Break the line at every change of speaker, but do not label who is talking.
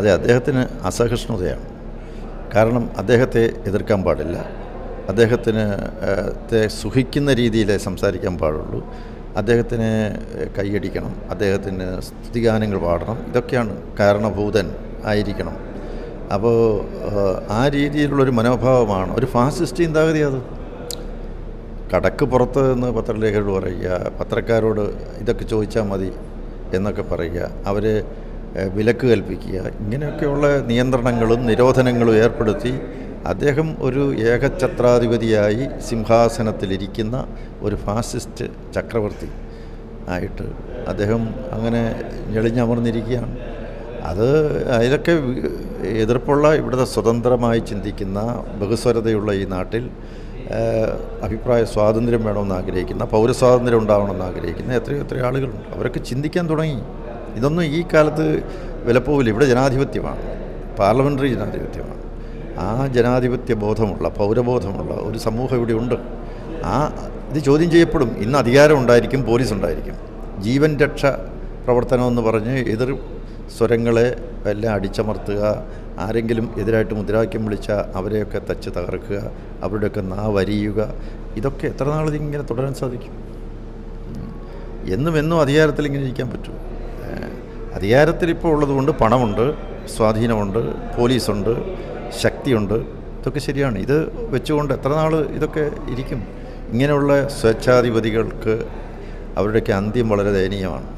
അത് അദ്ദേഹത്തിന് അസഹിഷ്ണുതയാണ്. കാരണം അദ്ദേഹത്തെ എതിർക്കാൻ പാടില്ല. അദ്ദേഹത്തിന് സുഖിക്കുന്ന രീതിയിലേ സംസാരിക്കാൻ പാടുള്ളൂ. അദ്ദേഹത്തിന് കൈയടിക്കണം. അദ്ദേഹത്തിന് സ്തുതിഗാനങ്ങൾ പാടണം. ഇതൊക്കെയാണ് കാരണഭൂതൻ ആയിരിക്കണം. അപ്പോൾ ആ രീതിയിലുള്ളൊരു മനോഭാവമാണ്. ഒരു ഫാസിസ്റ്റ് ചിന്താഗതി അത്. കടക്ക് പുറത്ത് നിന്ന് പത്രലേഖകരോട് പറയുക പത്രക്കാരോട് ഇതൊക്കെ ചോദിച്ചാൽ മതി എന്നൊക്കെ പറയുക. അവർ വിലക്ക് കൽപ്പിക്കുക. ഇങ്ങനെയൊക്കെയുള്ള നിയന്ത്രണങ്ങളും നിരോധനങ്ങളും ഏർപ്പെടുത്തി അദ്ദേഹം ഒരു ഏകഛത്രാധിപതിയായി സിംഹാസനത്തിലിരിക്കുന്ന ഒരു ഫാസിസ്റ്റ് ചക്രവർത്തി ആയിട്ട് അദ്ദേഹം അങ്ങനെ ഞെളിഞ്ഞമർന്നിരിക്കുകയാണ്. അത് അതിലൊക്കെ എതിർപ്പുള്ള ഇവിടുത്തെ സ്വതന്ത്രമായി ചിന്തിക്കുന്ന ബഹുസ്വരതയുള്ള ഈ നാട്ടിൽ അഭിപ്രായ സ്വാതന്ത്ര്യം വേണമെന്ന് ആഗ്രഹിക്കുന്ന പൗരസ്വാതന്ത്ര്യം ഉണ്ടാവണമെന്ന് ആഗ്രഹിക്കുന്ന എത്രയോ എത്രയോ ആളുകളുണ്ട്. അവരൊക്കെ ചിന്തിക്കാൻ തുടങ്ങി. ഇതൊന്നും ഈ കാലത്ത് വിലപ്പോവില്ല. ഇവിടെ ജനാധിപത്യമാണ്. പാർലമെന്ററി ജനാധിപത്യമാണ്. ആ ജനാധിപത്യ ബോധമുള്ള പൗരബോധമുള്ള ഒരു സമൂഹം ഇവിടെ ഉണ്ട്. ആ ഇത് ചോദ്യം ചെയ്യപ്പെടും. ഇന്ന് അധികാരം ഉണ്ടായിരിക്കും പോലീസ് ഉണ്ടായിരിക്കും. ജീവൻ രക്ഷ പ്രവർത്തനമെന്ന് പറഞ്ഞ് എതിർ സ്വരങ്ങളെ എല്ലാം അടിച്ചമർത്തുക ആരെങ്കിലും എതിരായിട്ട് മുദ്രാവാക്യം വിളിച്ചാൽ അവരെയൊക്കെ തച്ച് തകർക്കുക അവരുടെയൊക്കെ നാ വരിയുക ഇതൊക്കെ എത്ര നാളിതിങ്ങനെ തുടരാൻ സാധിക്കും? എന്നും എന്നും അധികാരത്തിൽ ഇങ്ങനെ ഇരിക്കാൻ പറ്റും അധികാരത്തിൽ ഇപ്പോൾ ഉള്ളതുകൊണ്ട് പണമുണ്ട് സ്വാധീനമുണ്ട് പോലീസുണ്ട് ശക്തിയുണ്ട് ഇതൊക്കെ ശരിയാണ്. ഇത് വെച്ചുകൊണ്ട് എത്ര നാൾ ഇതൊക്കെ ഇരിക്കും? ഇങ്ങനെയുള്ള സ്വേച്ഛാധിപതികൾക്ക് അവരുടെയൊക്കെ അന്ത്യം വളരെ ദയനീയമാണ്.